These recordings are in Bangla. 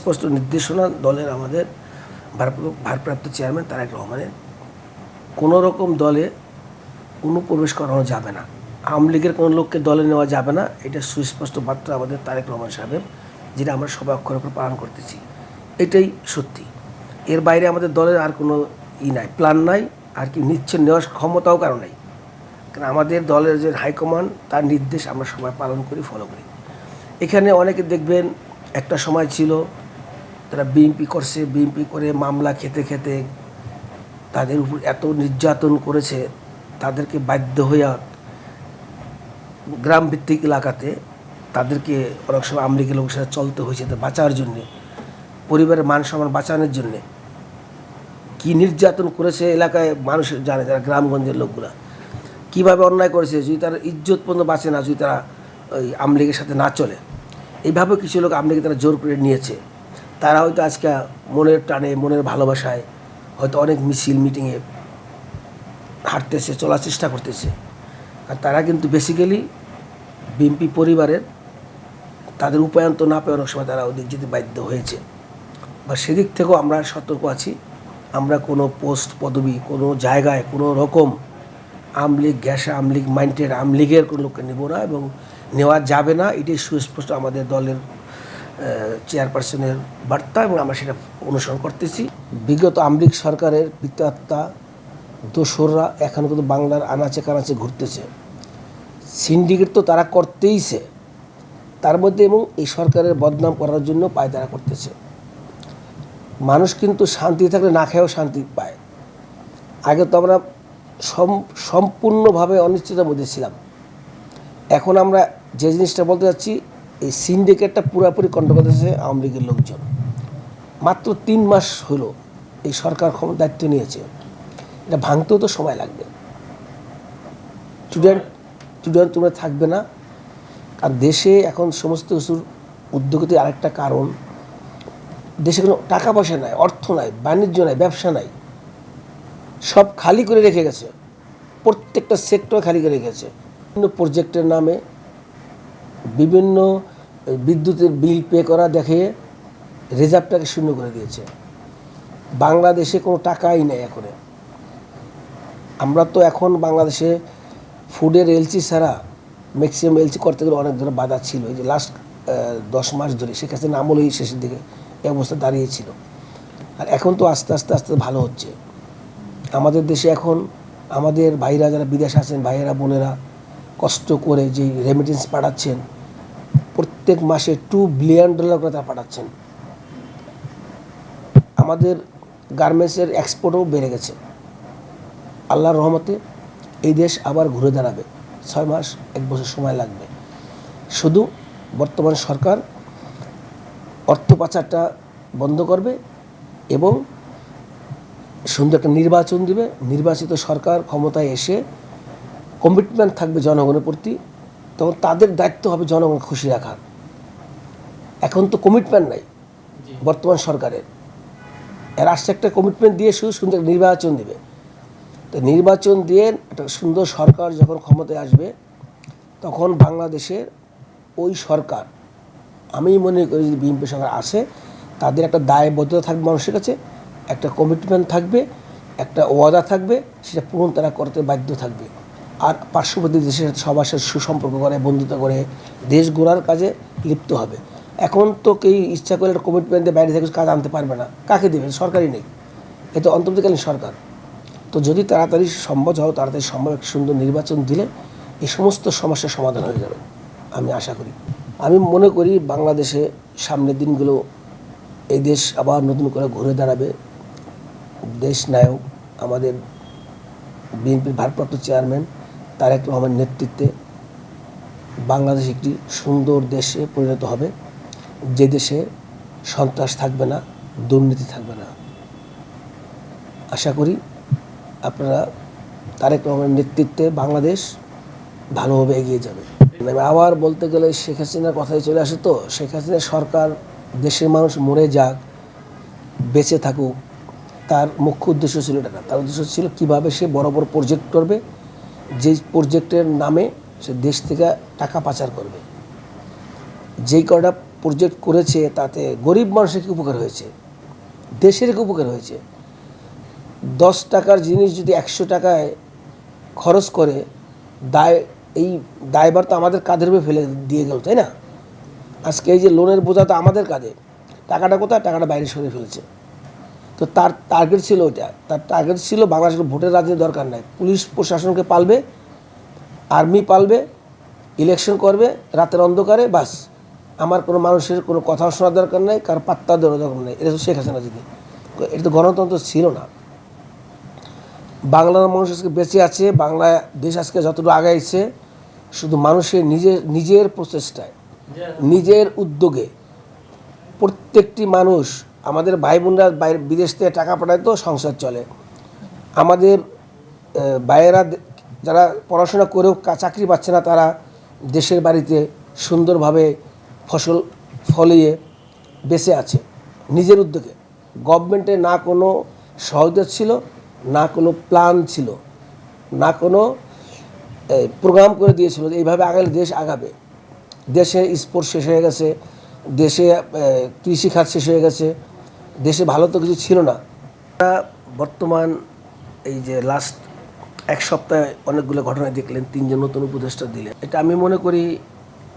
সুস্পষ্ট নির্দেশনা দলের আমাদের ভারপ্রাপ্ত ভারপ্রাপ্ত চেয়ারম্যান তারেক রহমানের, কোনো রকম দলে অনুপ্রবেশ করানো যাবে না। আওয়ামী লীগের কোনো লোককে দলে নেওয়া যাবে না, এটা সুস্পষ্ট বার্তা আমাদের তারেক রহমান সাহেব যেটা আমরা সবাই অক্ষর অক্ষর পালন করতেছি। এটাই সত্যি। এর বাইরে আমাদের দলের আর কোনো ই নাই, প্ল্যান নাই, আর কি নিচ্ছে নেওয়ার ক্ষমতাও কারও নাই। কারণ আমাদের দলের যে হাইকমান্ড, তার নির্দেশ আমরা সবাই পালন করি ফলো করি। এখানে অনেকে দেখবেন একটা সময় ছিল তারা বিএনপি করছে, বিএনপি করে মামলা খেতে খেতে তাদের উপর এত নির্যাতন করেছে, তাদেরকে বাধ্য হইয়া গ্রাম ভিত্তিক এলাকাতে তাদেরকে অনেক সময় আমলিগের লোকের সাথে চলতে হয়েছে তো বাঁচার জন্যে, পরিবারের মান সম্মান বাঁচানোর জন্যে। কী নির্যাতন করেছে এলাকায় মানুষ জানে, যারা গ্রামগঞ্জের লোকগুলা। কীভাবে অন্যায় করেছে, যদি তারা ইজ্জত পর্যন্ত বাঁচে না, যদি তারা ওই আমলিগের সাথে না চলে। এইভাবে কিছু লোক আমলিগে তারা জোর করে নিয়েছে। তারা হয়তো আজকে মনের টানে, মনের ভালোবাসায় হয়তো অনেক মিছিল, মিটিংয়ে হাঁটতেছে, চলার চেষ্টা করতেছে। আর তারা কিন্তু বেসিক্যালি বিএনপি পরিবারের তাদের উপায়ন্ত না পেয়ে অনেক সময় তারা ওদিক যেতে বাধ্য হয়েছে। বা সেদিক থেকেও আমরা সতর্ক আছি। আমরা কোনো পোস্ট পদবি, কোনো জায়গায়, কোনো রকম আমলিগ গ্যাসা আমলিগ মাইন্ডেড আমলিগের কোনো লোককে নেব না এবং নেওয়া যাবে না। এটাই সুস্পষ্ট আমাদের দলের চেয়ারপারসনের বার্তা এবং আমরা সেটা অনুসরণ করতেছি। বিগত আমলিগ সরকারের পিতাত্মা, দোসররা এখন কিন্তু বাংলার আনাচে কানাচে ঘুরতেছে। সিন্ডিকেট তো তারা করতেইছে। তার মধ্যে এবং এই সরকারের বদনাম করার জন্য পায়তারা করতেছে। মানুষ কিন্তু শান্তি থাকলে না খেয়েও শান্তি পায়। আগে তো আমরা সম- সম্পূর্ণভাবে অনিশ্চিতের মধ্যে ছিলাম। এখন আমরা যে জিনিসটা বলতে যাচ্ছি এই সিন্ডিকেটটা পুরোপুরি কন্ট্রোল করতেছে আওয়ামী লীগের লোকজন। মাত্র তিন মাস হলো এই সরকার ক্ষমতা দায়িত্ব নিয়েছে। এটা ভাঙতেও তো সময় লাগবে। স্টুডেন্ট স্টুডেন্ট তোমরা থাকবে না। আর দেশে এখন সমস্ত কিছুর উদ্যোগতি আরেকটা কারণ, দেশে কোনো টাকা পয়সা নাই, অর্থ নাই, বাণিজ্য নাই, ব্যবসা নাই। সব খালি করে রেখে গেছে। প্রত্যেকটা সেক্টর খালি করে রেখেছে বিভিন্ন প্রজেক্টের নামে বিভিন্ন বিদ্যুতের বিল পে করা দেখে রিজার্ভটাকে শূন্য করে দিয়েছে। বাংলাদেশে কোনো টাকাই নেই এখন। আমরা তো এখন বাংলাদেশে ফুডের এলসি ছাড়া ম্যাক্সিমাম এলসি করতে গেলে অনেক ধরনের বাধা ছিল। এই যে লাস্ট দশ মাস ধরে শেখ হাসিনা আমলেই শেষের দিকে এই অবস্থা দাঁড়িয়েছিল আর এখন তো আস্তে আস্তে আস্তে ভালো হচ্ছে। আমাদের দেশে এখন আমাদের ভাইরা যারা বিদেশে আছেন, ভাইয়েরা, বোনেরা কষ্ট করে যে রেমিটেন্স পাঠাচ্ছেন, প্রত্যেক মাসে টু বিলিয়ন ডলার করে তারা পাঠাচ্ছেন। আমাদের গার্মেন্টসের এক্সপোর্টও বেড়ে গেছে। আল্লাহর রহমতে এই দেশ আবার ঘুরে দাঁড়াবে। ছয় মাস, এক বছর সময় লাগবে। শুধু বর্তমান সরকার অর্থ পাচারটা বন্ধ করবে এবং সুন্দর একটা নির্বাচন দিবে। নির্বাচিত সরকার ক্ষমতায় এসে কমিটমেন্ট থাকবে জনগণের প্রতি তখন তাদের দায়িত্ব হবে জনগণ খুশি রাখার। এখন তো কমিটমেন্ট নাই বর্তমান সরকারের। এর আসছে একটা কমিটমেন্ট দিয়ে শুধু সুন্দর একটা নির্বাচন দিবে। তো নির্বাচন দিয়ে একটা সুন্দর সরকার যখন ক্ষমতায় আসবে তখন বাংলাদেশের ওই সরকার আমি মনে করি যদি বিএনপি সরকার আসে তাদের একটা দায়বদ্ধতা থাকবে মানুষের কাছে একটা কমিটমেন্ট থাকবে একটা ওয়াদা থাকবে সেটা পূরণ তারা করতে বাধ্য থাকবে। আর পার্শ্ববর্তী দেশের সাথে সবার সাথে সুসম্পর্ক করে, বন্ধুত্ব করে, দেশ গড়ার কাজে লিপ্ত হবে। এখন তো কেউ ইচ্ছা করলে কমিটমেন্ট বাইরে থেকে কাজ আনতে পারবে না। কাকে দেবে? সরকারই নেই। এটা অন্তর্বর্তীকালীন সরকার। তো যদি তাড়াতাড়ি সম্ভব হয়, তাড়াতাড়ি সম্ভব একটা সুন্দর নির্বাচন দিলে এই সমস্ত সমস্যার সমাধান হয়ে যাবে, আমি আশা করি। আমি মনে করি বাংলাদেশে সামনের দিনগুলো এই দেশ আবার নতুন করে ঘুরে দাঁড়াবে। দেশ নায়ক, আমাদের বিএনপির ভারপ্রাপ্ত চেয়ারম্যান তারেক রহমানের নেতৃত্বে বাংলাদেশ একটি সুন্দর দেশে পরিণত হবে। যে দেশে সন্ত্রাস থাকবে না, দুর্নীতি থাকবে না। আশা করি আপনারা তারেক রহমানের নেতৃত্বে বাংলাদেশ ভালোভাবে এগিয়ে যাবে। আবার বলতে গেলে শেখ হাসিনার কথাই চলে আসে তো। শেখ হাসিনা সরকার দেশের মানুষ মরে যাক, বেঁচে থাকুক, তার মুখ্য উদ্দেশ্য ছিল এটা তার উদ্দেশ্য ছিল কীভাবে সে বড় বড় প্রজেক্ট করবে যেই প্রজেক্টের নামে সে দেশ থেকে টাকা পাচার করবে। যেই কটা প্রজেক্ট করেছে তাতে গরিব মানুষের কি উপকার হয়েছে? দেশের কি উপকার হয়েছে? দশ টাকার জিনিস যদি একশো টাকায় খরচ করে, দায়, এই দায়বার তো আমাদের কাঁধের উপরে ফেলে দিয়ে গেল, তাই না? আজকে এই যে লোনের বোঝা তো আমাদের কাঁধে। টাকাটা কোথায়? টাকাটা বাইরে সরে ফেলেছে। তো তার টার্গেট ছিল ওইটা। তার টার্গেট ছিল বাংলাদেশের ভোটের রাজনীতি দরকার নাই। পুলিশ প্রশাসনকে পালবে আর্মি পালবে ইলেকশন করবে, রাতের অন্ধকারে বাস। আমার কোনো মানুষের কোনো কথা শোনার দরকার নেই, কারও পাত্তা দেওয়ার দরকার নেই। এটা তো শেখ হাসিনা যদি এটা তো গণতন্ত্র ছিল না। বাংলার মানুষ আজকে বেঁচে আছে বাংলা দেশ আজকে যতটুকু আগাইছে, শুধু মানুষের নিজের নিজের প্রচেষ্টায়, নিজের উদ্যোগে প্রত্যেকটি মানুষ আমাদের ভাই বোনরা বাইরে বিদেশ থেকে টাকা পাঠায় তো সংসার চলে। আমাদের ভাইয়েরা যারা পড়াশোনা করেও চাকরি পাচ্ছে না, তারা দেশের বাড়িতে সুন্দরভাবে ফসল ফলিয়ে বেঁচে আছে নিজের উদ্যোগে। গভর্নমেন্টের না কোনো সহযোগিতা ছিল, না কোনো প্ল্যান ছিল, না কোনো প্রোগ্রাম করে দিয়েছিল যে এইভাবে আগালে দেশ আগাবে। দেশে স্পোর্টস শেষ হয়ে গেছে, দেশে কৃষিখাত শেষ হয়ে গেছে দেশে ভালো তো কিছু ছিল না। বর্তমান এই যে লাস্ট এক সপ্তাহে অনেকগুলো ঘটনা দেখলেন, তিনজন নতুন উপদেষ্টা দিলেন। এটা আমি মনে করি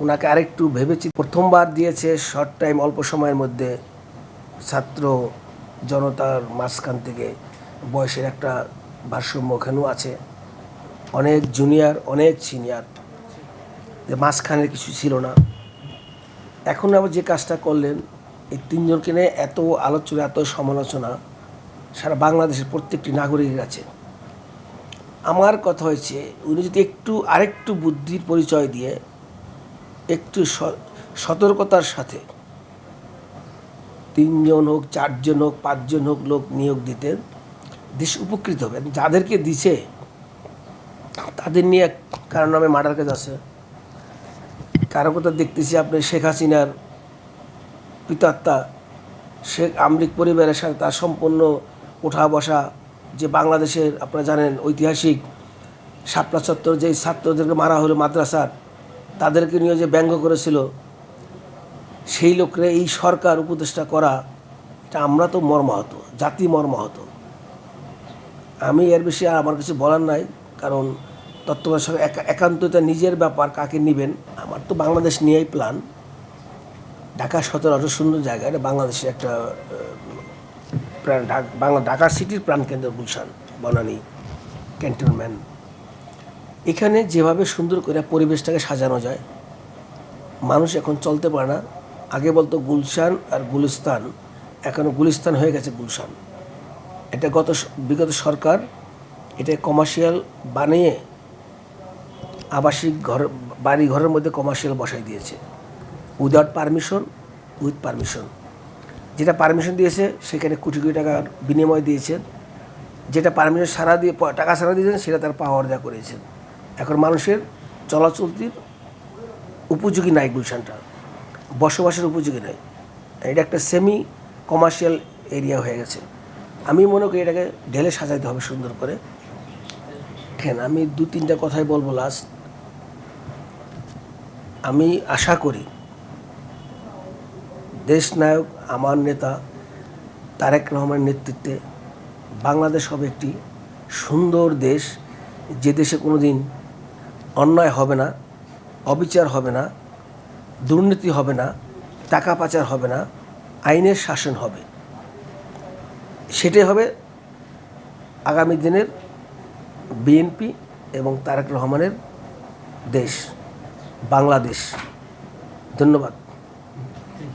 ওনাকে আরেকটু ভেবেছি প্রথমবার দিয়েছে শর্ট টাইম অল্প সময়ের মধ্যে ছাত্র জনতার মাঝখান থেকে বয়সের একটা ভারসাম্য ওখানেও আছে। অনেক জুনিয়র অনেক সিনিয়র যে মাঝখানের কিছু ছিল না। এখন আবার যে কাজটা করলেন এই তিনজনকে নিয়ে এত আলোচনা, এত সমালোচনা সারা বাংলাদেশের প্রত্যেকটি নাগরিকের কাছে। আমার কথা হয়েছে, উনি যদি একটু আরেকটু বুদ্ধির পরিচয় দিয়ে একটু সতর্কতার সাথে তিনজন হোক, চারজন হোক, পাঁচজন হোক লোক নিয়োগ দিতেন, দেশ উপকৃত হবে যাদেরকে দিছে, তাদের নিয়ে কারও নামে মার্ডার কেস আছে। কারও কথা দেখতেছি আপনি শেখ হাসিনার পিতাত্তা শেখ আমলিক পরিবারের সাথে তার সম্পূর্ণ ওঠা বসা যে বাংলাদেশের আপনারা জানেন ঐতিহাসিক শাপলা চত্বর, যেই ছাত্রদেরকে মারা হলো মাদ্রাসার, তাদেরকে নিয়ে যে ব্যঙ্গ করেছিল, সেই লোকরে এই সরকার উপদেষ্টা করা, এটা আমরা তো মর্মাহত, জাতি মর্মাহত। আমি এর বেশি আর আমার কিছু বলার নাই, কারণ তত্ত্বাবধায়ক সরকার একা- একান্ত নিজের ব্যাপার কাকে নেবেন, আমার তো বাংলাদেশ নিয়েই প্ল্যান ঢাকা সতেরো অত সুন্দর জায়গা এটা বাংলাদেশের একটা প্রাণ বাংলা ঢাকা সিটির প্রাণকেন্দ্র গুলশান, বনানী ক্যান্টনমেন্ট। এখানে যেভাবে সুন্দর করে পরিবেশটাকে সাজানো যায়, মানুষ এখন চলতে পারে না। আগে বলতো গুলশান আর গুলিস্তান, এখন গুলিস্তান হয়ে গেছে গুলশান। এটা গত বিগত সরকার এটা কমার্শিয়াল বানিয়ে আবাসিক ঘর বাড়ি ঘরের মধ্যে কমার্শিয়াল বসাই দিয়েছে। উইদাউট পারমিশন উইথ পারমিশন যেটা পারমিশন দিয়েছে, সেখানে কোটি কোটি টাকার বিনিময় দিয়েছেন। যেটা পারমিশন সারা দিয়ে, টাকা সারা দিয়েছেন, সেটা তার পাওয়ার দেওয়া করেছেন। এখন মানুষের চলাচলতির উপযোগী নাই গুলশানটা। বসবাসের উপযোগী নাই। এটা একটা সেমি কমার্শিয়াল এরিয়া হয়ে গেছে। আমি মনে করি এটাকে ঢেলে সাজাইতে হবে সুন্দর করে। কেন আমি দু তিনটা কথাই বলব লাস্ট আমি আশা করি দেশ নায়ক আমার নেতা তারেক রহমানের নেতৃত্বে বাংলাদেশ হবে একটি সুন্দর দেশ। যে দেশে কোনো দিন অন্যায় হবে না, অবিচার হবে না, দুর্নীতি হবে না, টাকা পাচার হবে না, আইনের শাসন হবে। সেটাই হবে আগামী দিনের বিএনপি এবং তারেক রহমানের দেশ, বাংলাদেশ। ধন্যবাদ।